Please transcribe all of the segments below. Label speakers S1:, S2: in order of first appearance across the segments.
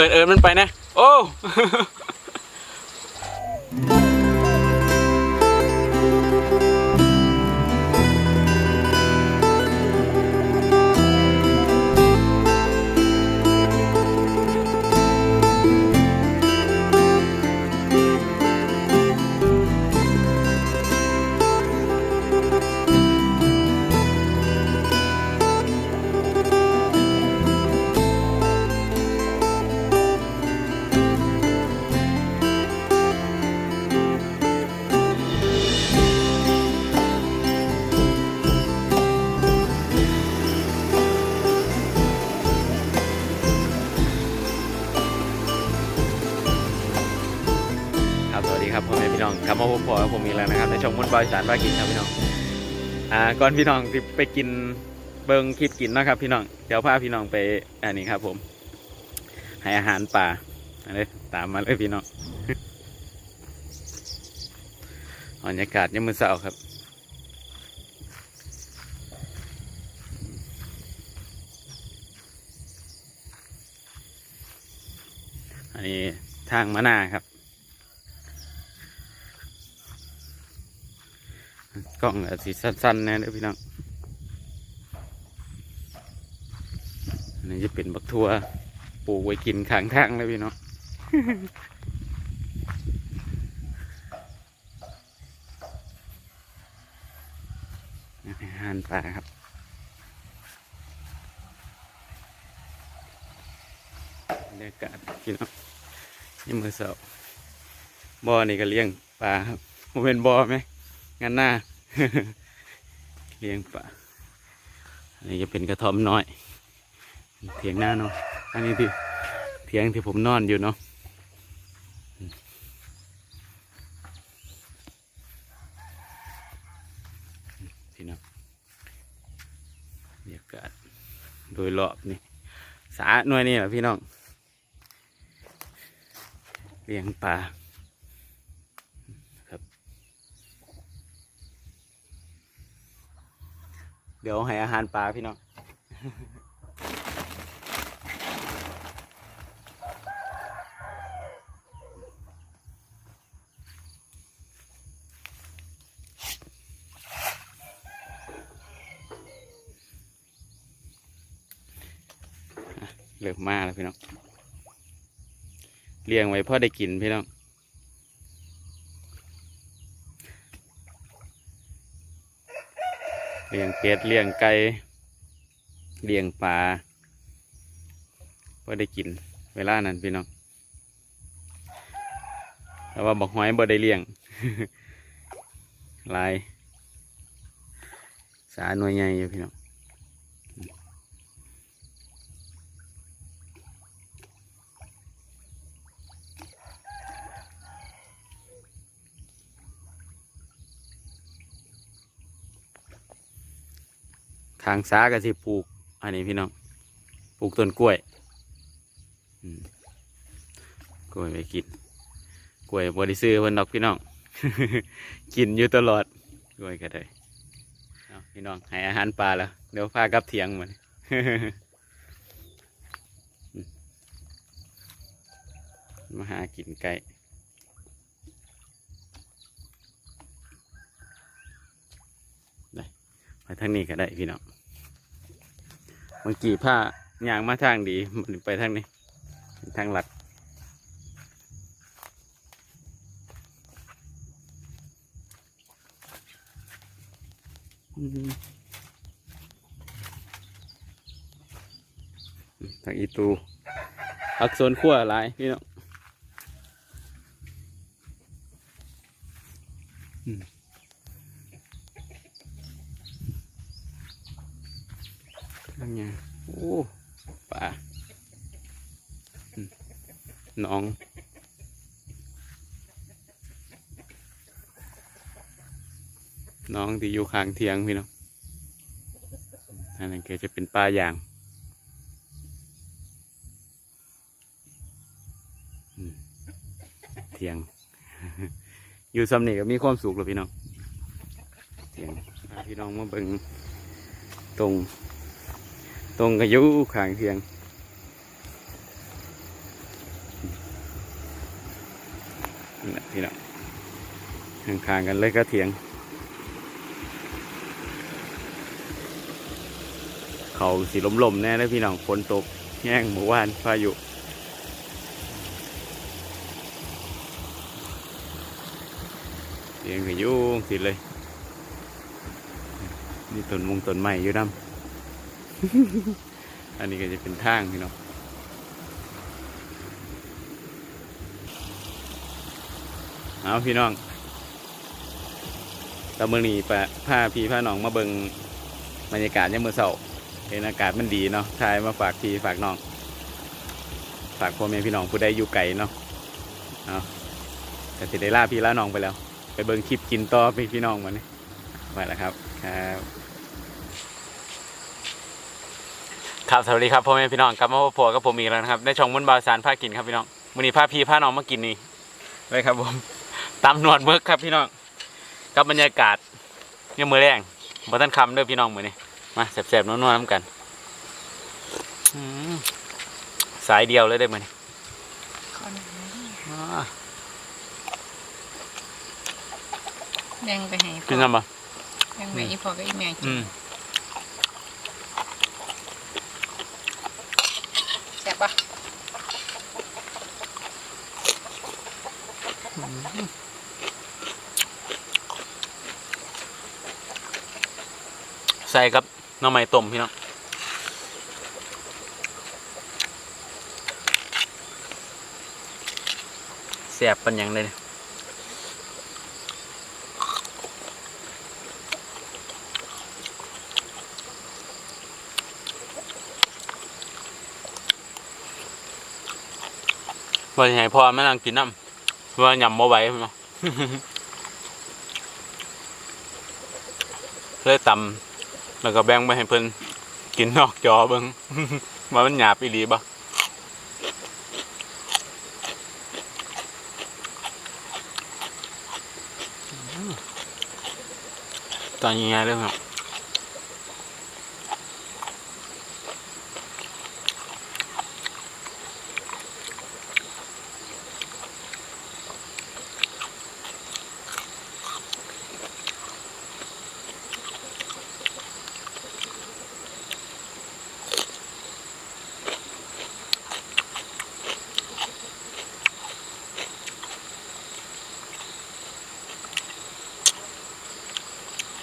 S1: เอิญเอิญมันไปนะ โอ้ ผมอีกแล้วนะครับในช่องมุนบอยสารว่ากินครับพี่น้องอ่าก่อนพี่น้องที่ไปกินเบิงคลิปกินนะครับ พี่น้องเดี๋ยวพาพี่น้องไปอันนี้ครับ ผม ให้อาหารป่าอันนี้ตามมาเลยพี่น้องบรรยากาศยามมื้อเช้าครับอันนี้ทางมะนาครับ กล้องอาจสีสั้นๆนะเด้อพี่น้องอันนี้จะเป็นบักทัวปลูกไว้กินข้างทางเลยพี่น้องอาหารป่าครับบรรยากาศพี่น้องนี่มือเสาบ่อนี่ก็เลี้ยงปลาครับผมเป็นบ่อไหมงานหน้า เลี้ยงปลาอันนี้จะเป็นกระท่อมน้อย เถียงหน้าเนาะอันนี้ที่เถียงที่ผมนอนอยู่เนาะพี่น้องบรรยากาศโดยรอบนี่สาหน่วยนี่แหละพี่น้องเลี้ยงปลาครับ เดี๋ยวให้อาหารปลาพี่น้องเริ่มมาแล้วพี่น้องเลี้ยงไว้พ่อได้กินพี่น้อง เลี้ยงเป็ดเลี้ยงไก่เลี้ยงปลาพอได้กินเวลานั้นพี่น้องแต่ว่าบอกหอยบ่ได้เลี้ยงลายสาหน่วยใหญ่อยู่พี่น้อง ทางซ้าก็สิปลูก อันนี้พี่น้อง ปลูกต้นกล้วยกล้วยไปกิน กล้วยบริซื้อเพิ่นดอกพี่น้อง กินอยู่ตลอด กล้วยก็ได้พี่น้องให้อาหารปลาแล้ว เดี๋ยวพากับเถียงมันมาหากินไก่ได้ไปทางนี้ก็ได้พี่น้อง เมื่อกี้ผ้ายางมาทางดีมันไปทางนี้ ทางหลัก ทางอีตูอักษรขั้วหลายพี่น้อง ไงโอ้ป่าน้องน้องที่อยู่ข้างเทียงพี่น้องอันนั้นก็จะเป็นปลาอย่างเทียง อยู่ซ้ำนี่ก็มีความสุขแล้วพี่น้องเทียงพาพี่น้องมาเบิ่งตรง ตรงกับอยุขางเทียงนี่แหละพี่น้องข้างๆกันเลยก็เถียง เขาสีลมๆแน่เลยพี่น้องฝนตกแย่งหมู่บ้านพายุเสียงก็อยุ่งสิเลย นี่ต้นมุงต้นไม้อยู่น้ำ อันนี้ก็จะเป็นทางพี่น้องเอาพี่น้องตะมือนี้ปะพาพี่พาน้องมาเบิงบรรยากาศยามมื้อเช้าเห็นอากาศมันดีเนาะทายมาฝากพี่ฝากน้อง ฝากพ่อแม่พี่น้องผู้ใดอยู่ไกลเนาะเอาแต่สิได้ลาพี่ลาน้องไปแล้ว ไปเบิงคลิปกินต่อพี่พี่น้องมาเนี่ยไปแล้วครับครับ ครับสวัสดีครับพ่อแม่พี่น้องกลับมาพบกับผมอีกแล้วนะครับในช่องมุนบาวสารพากินครับพี่น้องวันนี้พาพี่พาน้องมากินนี่เลยครับผมตามหนวดเบิกครับพี่น้องกับบรรยากาศยังมือแรงบ่ทันคำเด้อพี่น้องมือนี้มาแสบๆนัวๆน้ำกันอืมสายเดียวเลยได้อมือนี้อ่า
S2: แบ่งไปให้
S1: กินน้ำปะ
S2: แบ่งไปอีพ่อกับอีแม่กิ
S1: อื
S2: น แซ่บปะ
S1: ใส่กับน้ำไม้ต้มพี่น้องแสบเป็นอยังเลยเนี่ย ว่าสิให้พ่อแม่นางกินน้ำว่าหยำบ่ไหวเนาะเลยตำแล้วก็แบ่งไปให้เพิ่นกินนอกจอเบิ่งว่ามันหยาบอีหลีบ่ตอนยังไงเรื่องครั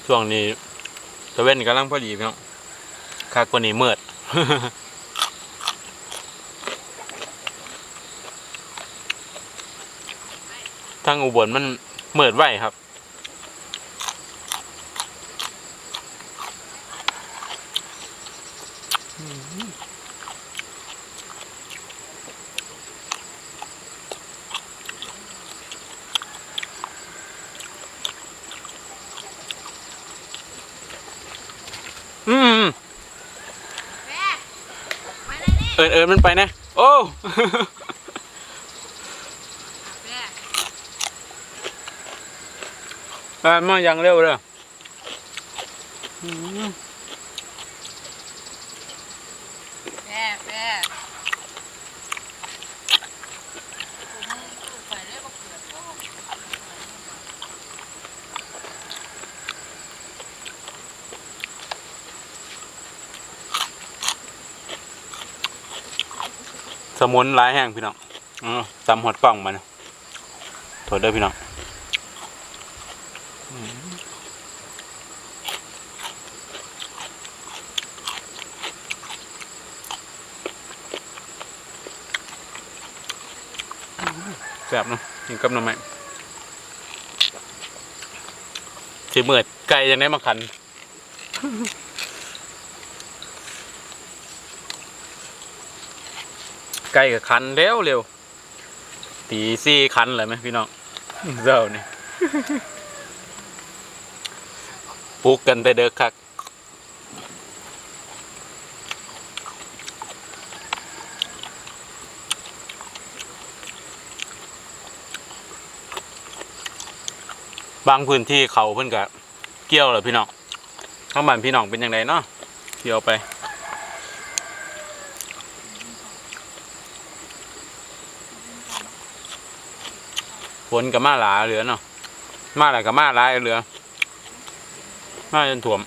S1: ช่วงนี้ตะเว้นกำลังพอดีพี่น้องคากว่านี้มืดทางอุบลมันเมืดไวครับ
S2: เลยนี่
S1: เอิญเอิญมันไปนะ โอ้
S2: มา
S1: มาอย่างเร็วเลยอืม
S2: แม่แม่ไปเลยบ่เกิดโอ้
S1: ส มุนหลายแห้งพี่น้องอตำหดกล่องมานะโทษเด้พี่น้องแซ่บเนาะกินกับหน้ำไม้สิเมื่อยไก่ยังได้มาขัน ไก่กับคันเร็วเร็วตีซี่คันเลยไหมพี่น้องเจ้านี่ปลุกกันแต่เด็กคักบางพื้นที่เขาเพิ่นกะเกี่ยวเหรอพี่น้องข้างบ้านพี่น้องเป็นยังไงเนาะเกี่ยวไป ฝนกับมาหลาเหลือเนาะมาหลายกับมาหลายเหลือ มาจนถ่วม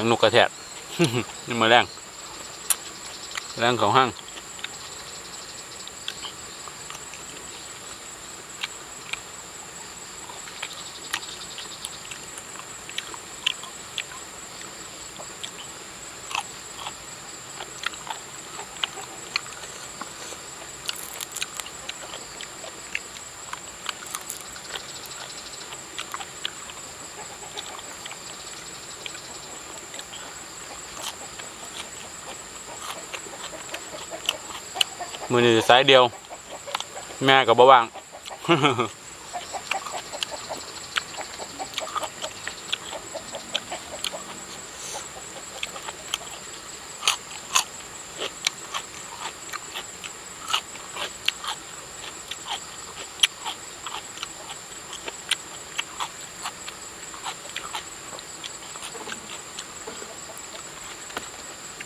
S1: สียงนกกระแทกนี่มาแรงแรงเขาห้าง มือนี่สายเดียว แม่กับบ่ว่าง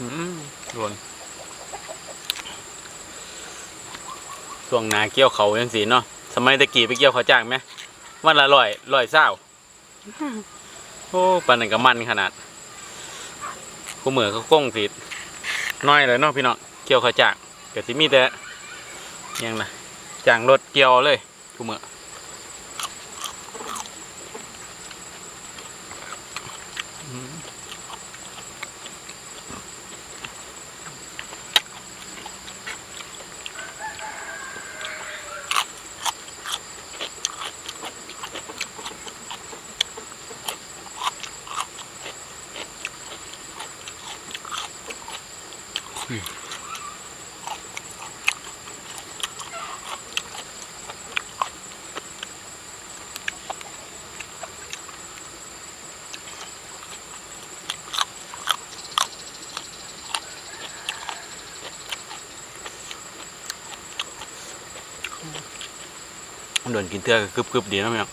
S1: อืมหล่น ช่วงหนาเกี่ยวเขายังสีเนาะสมัยตะกี้ไปเกี่ยวเขาวจ้างไหมวันละร้อยร้อยเศร้าโอ้ปันนันก็มันขนาดกูเหมือนเขาก้งสีน้อยเลยเนาะพี่เนาะเกี่ยวเขาวจ้างก็สิมีแต่หยังนะจ้างรถเกี่ยวเลยกูเหมืออืม เดินกินเตื้อกกรึบๆดีนะพี่น้อง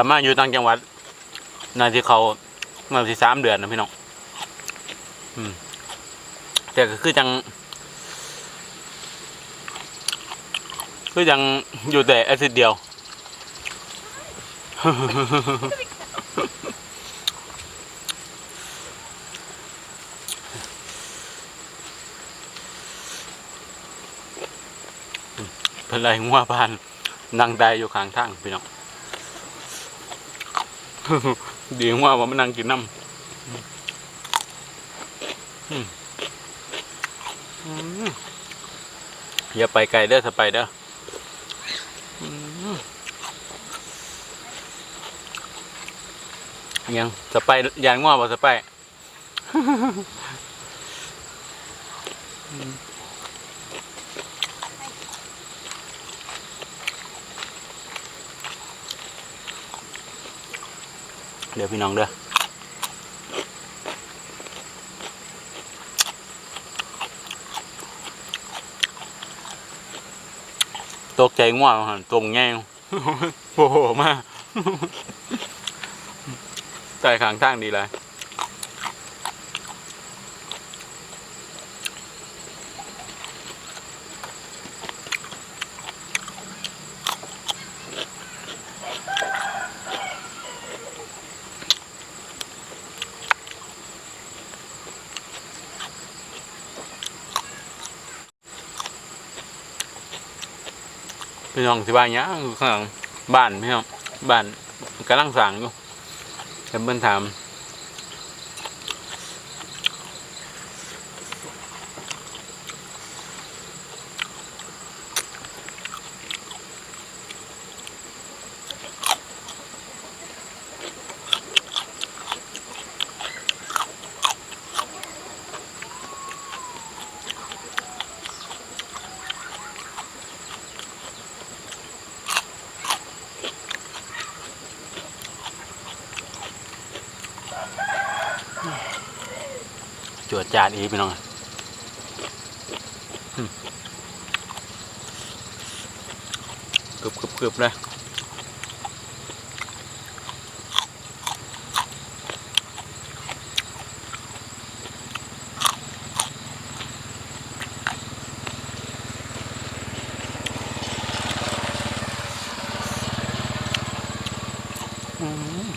S1: ลับมาอยู่ต่างจังหวัดนานที่เขามาที่สามเดือนนะพี่น้องอืมแต่ก็คือจัง คือยังอยู่แต่อาทิตย์เดียวเป็นไรงัวพานนั่งได้อยู่ข้างทางพี่น้อง ดีว่าว่ามันนั่งกินน้ำอย่าไปไกลเด้อถ้าไปเด้อยังจะไปยานง่วบ่จะไป เดี๋ยวพี่น้องเด้อตกใจง่วงหันตรงแง่โอ้โหมากใจขางทางดีเลย พี่น้องที่บ้านเนี้ยข้างหลังบ้านพี่น้องบ้านกำลังสั่งอยู่แต่เพิ่นถาม ดจานอีพี่น้องกรึบกรึบกรึบเลยอืม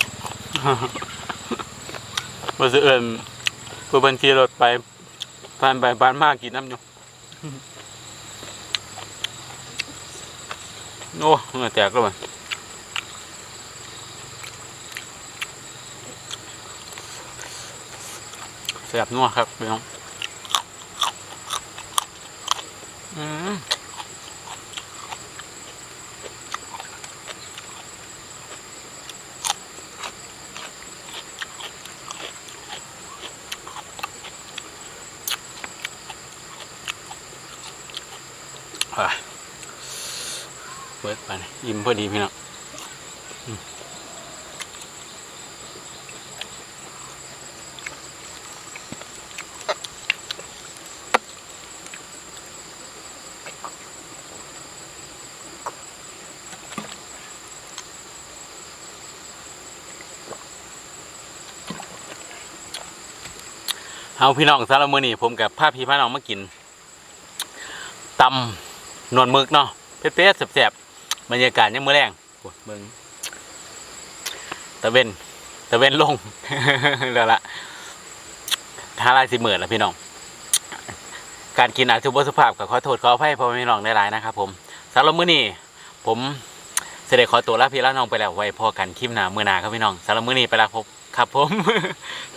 S1: ว่าจะเอิญ เพื่อบันขี่รถไปผ่านไปผ่านมากินน้ำอยู่โอ้เหงื่อแตกแล้วมันแสบนัวครับพี่น้อง เปิดไปอิ่มพอดีพี่น้องเอาพี่น้องสารมือนี่ผมกับพาพี่พาน้องมากินตำนวลมึกเนาะเผ็ดๆแสบๆ บรรยากาศยังเมื่อแรงเบิ่งตะเวนตะเวนลงแล้วละท้าลายสิเหมือนละพี่น้อง การกินอาจจะบสุภาพกับขอโทษขออภัยพ่อพี่น้องได้หลายนะครับผมสำหรับมื้อนี้ผมเสด็จขอตัวลาพี่ลาน้องไปแล้วไว้พอกันคลิปหน้ามื้อหน้าครับพี่น้องสำหรับมื้อนี้ไปแล้วพบครับผม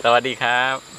S1: สวัสดีครับ